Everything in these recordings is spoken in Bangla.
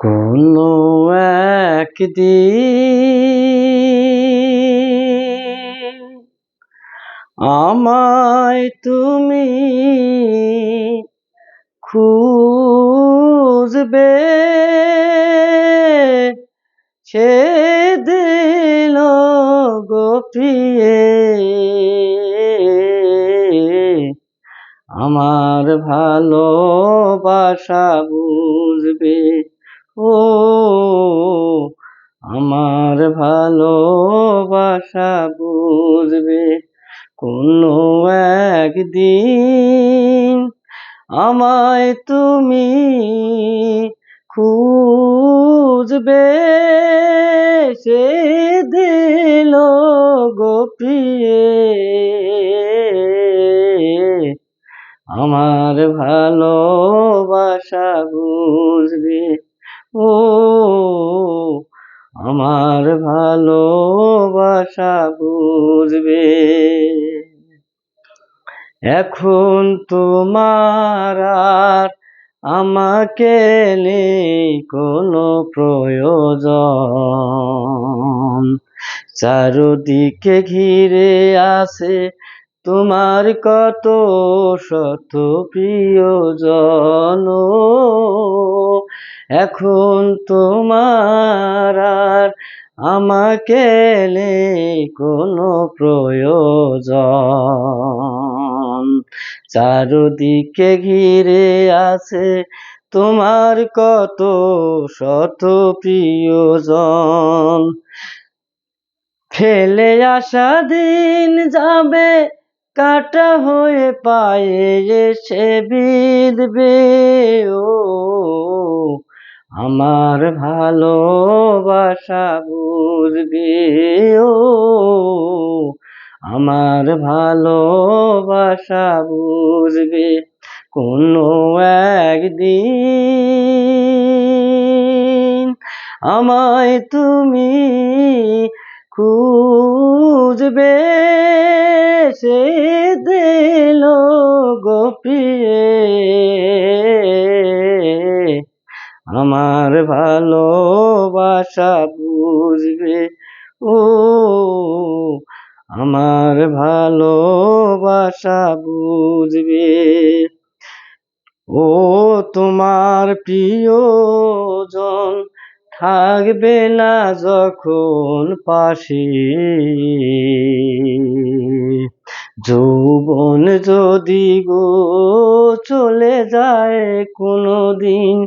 কোনো একদিন আমায় তুমি খুঁজবে। সে দিল গোপিয়ে আমার ভালোবাসা বুঝবে। ও আমার ভালোবাসা বুঝবে কোনো একদিন। আমায় তুমি খুঁজবে সে দিল গোপিয়ে আমার ভালোবাসা বুঝবে ও, আমার ভালোবাসা বুঝবে। এখন তোমার আর আমাকে নেই কোনো প্রয়োজন। চারদিকে ঘিরে আছে তোমার কত শত প্রিয়জন। এখন তোমার আর আমাকে কোনো প্রয়োজন। চারদিকে ঘিরে আছে তোমার কত শত প্রিয়জন। ফেলে আসা দিন যাবে, কাটা হয়ে পায়ে এসে বিঁধবে। ও আমার ভালোবাসা বুঝবে ও? আমার ভালোবাসা বুঝবে কোনো একদিন? আমায় তুমি খুঁজবে, সে দিল গোপিয়ে আমার ভালোবাসা বুঝবে। ও, আমার ভালোবাসা বুঝবে। ও, তোমার প্রিয়জন থাকবে না যখন পাশে। যৌবন যদি গো চলে যায় কোনো দিন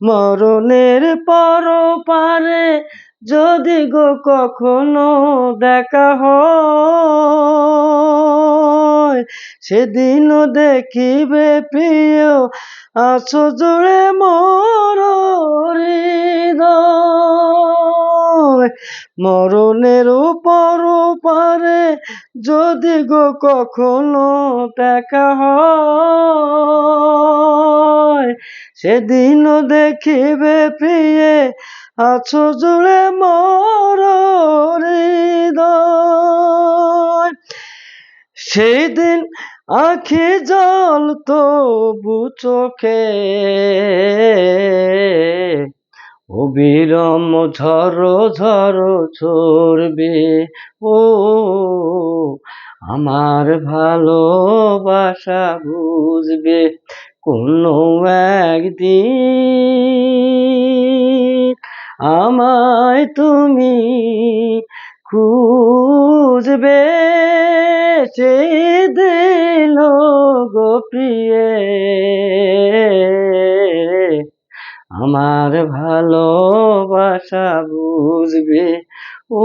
মরণের পর পারে যদি গো কখনো দেখা হয় সেদিনও দেখিবে প্রিয়, আছো জুড়ে মর মরণের উপর পারে যদি গো কখনো দেখা হয় সেদিনও দেখিবে প্রিয়ে, আছো জুড়ে মর সেই দিন আখি জল তবু চোখে, অবিরম ঝরো ঝরো ছড়বে। ও, আমার ভালোবাসা বুঝবে কোনো একদিন আমায় তুমি খুঁজবে সে দিল গোপ্রিয়ে আমার ভালোবাসা বুঝবে ও